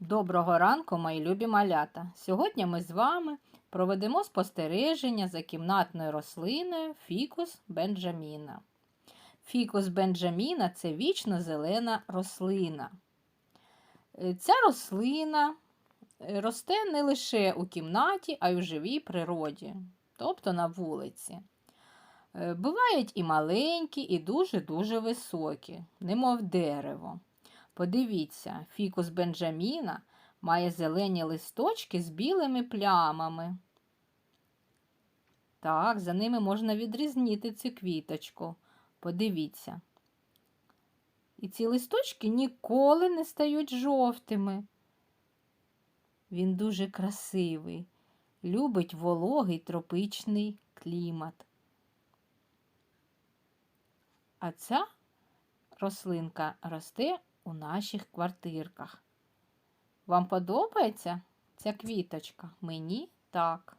Доброго ранку, мої любі малята! Сьогодні ми з вами проведемо спостереження за кімнатною рослиною фікус бенджаміна. Фікус бенджаміна це вічно зелена рослина. Е, Ця рослина е, росте не лише у кімнаті, а й у живій природі, тобто на вулиці. Е, Бувають і маленькі, і дуже-дуже високі, немов дерево. Подивіться, фікус Бенджаміна має зелені листочки з білими плямами. Так, за ними можна відрізнити цю квіточку. Подивіться. І ці листочки ніколи не стають жовтими. Він дуже красивий, любить вологий тропічний клімат. А ця рослинка росте у наших квартирках. Вам подобається ця квіточка? Мені так.